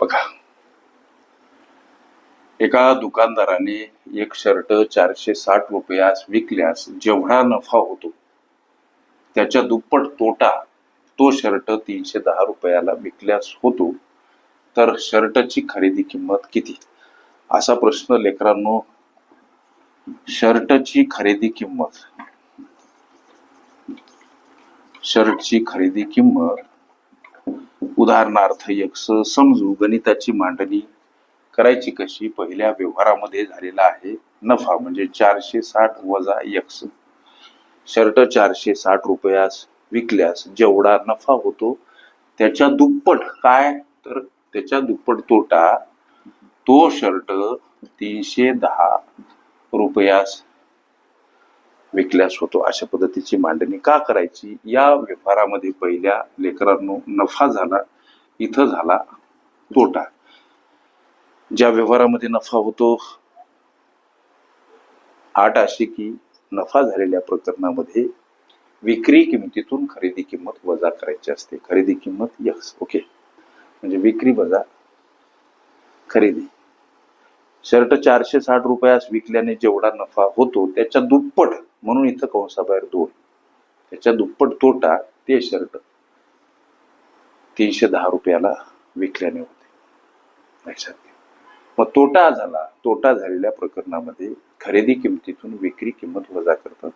बघा. एका दुकानदाराने एक शर्ट चारशे साठ रुपयास विकल्यास जेवढा नफा होतो त्याच्या दुप्पट तोटा तो शर्ट तीनशे दहा रुपयाला विकल्यास होतो तर शर्टची खरेदी किंमत किती? असा प्रश्न लेकरांनो शर्टची खरेदी किंमत शर्टची खरेदी किंमत उदाहरणार्थ एक समजू गणिताची मांडणी करायची कशी? पहिल्या व्यवहारामध्ये झालेला आहे नफा म्हणजे चारशे साठ वजा एक्स शर्ट चारशे साठ रुपयास विकल्यास जेवढा नफा होतो त्याच्या दुप्पट काय? तर त्याच्या दुप्पट तोटा तो शर्ट तीनशे दहा रुपयास विकल्यास होतो अशा पद्धतीची मांडणी का करायची? या व्यवहारामध्ये पहिल्या लेकरांनो नफा झाला इथं झाला तोटा. ज्या व्यवहारामध्ये नफा होतो आठ अशी की नफा झालेल्या प्रकरणामध्ये विक्री किमतीतून खरेदी किंमत वजा करायची असते. खरेदी किंमत यस ओके म्हणजे विक्री वजा खरेदी. शर्ट चारशे साठ रुपयास विकल्याने जेवढा नफा होतो त्याच्या दुप्पट म्हणून इथं कंसाबाहेर दोन. त्याच्या दुप्पट तोटा ते शर्ट तीनशे दहा रुपयाला विकल्याने होते. लक्षात मग तोटा झाला. तोटा झालेल्या प्रकरणामध्ये खरेदी किमतीतून विक्री किंमत वजा करतात.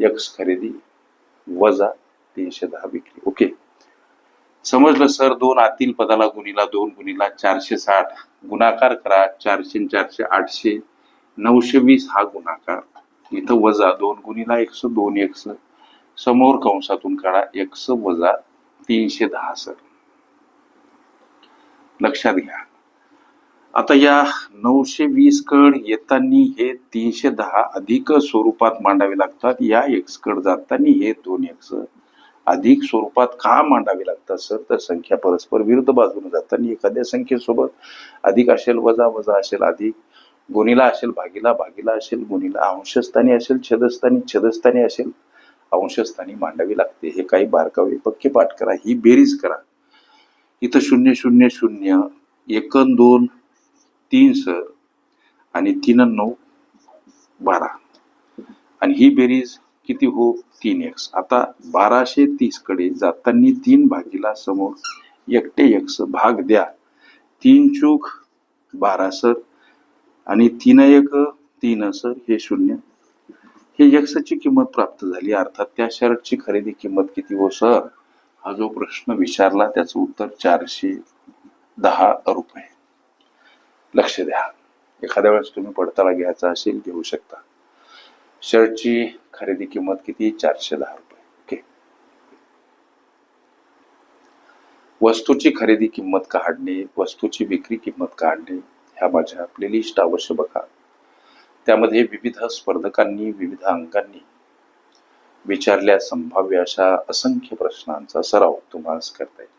यक्स खरेदी वजा तीनशे दहा विक्री. ओके. समजलं सर दोन आतील पदाला गुणीला दोन गुणीला चारशे साठ. गुणाकार करा चारशे न चारशे आठशे. नऊशे वीस हा गुणाकार. इथं वजा दोन गुणीला एकशे दोन एकस. समोर कंसातून काढा एकस वजा तीनशे दहा सर लक्षात घ्या. आता या नऊशे वीस कड येताना हे तीनशे दहा अधिक स्वरूपात मांडावे लागतात. या एक्स कड जाताना हे दोन एक्स अधिक स्वरूपात का मांडावे लागतात सर? तर संख्या परस्पर विरुद्ध बाजूने जाताना एखाद्या संख्येसोबत अधिक असेल वजा वजा असेल अधिक गुणीला असेल भागीला भागीला असेल गुणीला अंशस्थानी असेल छेदस्थानी छेदस्थानी असेल अंशस्थानी मांडावी लागते. हे काही बारकावे पक्के पाठ करा. ही बेरीज करा. इथं शून्य शून्य शून्य एकन दोन तीन सर आणि तीन नऊ बारा. आणि ही बेरीज किती हो? तीन एक्स आता बाराशे तीसकडे जाताना तीन भागीला समोर एकटे एक्स भाग द्या. तीन चूक बारा सर आणि तीन एक तीन सर हे शून्य. हे एक्सची किंमत प्राप्त झाली. अर्थात त्या शर्टची खरेदी किंमत किती हो सर? हा जो प्रश्न विचारला त्याचं उत्तर चारशे दहा रुपये. लक्ष द्या. एखाद्या वेळेस तुम्ही पडताळा घ्यायचा असेल घेऊ शकता. शर्टची खरेदी किंमत किती? चारशे दहा रुपये. ओके वस्तूची खरेदी किंमत काढणे वस्तूची विक्री किंमत काढणे ह्या माझ्या प्लेलिस्ट अवश्य बघा. त्यामध्ये विविध स्पर्धकांनी विविध अंकांनी विचारल्या संभाव्य अशा असंख्य प्रश्नांचा सराव तुम्हाला करता येईल.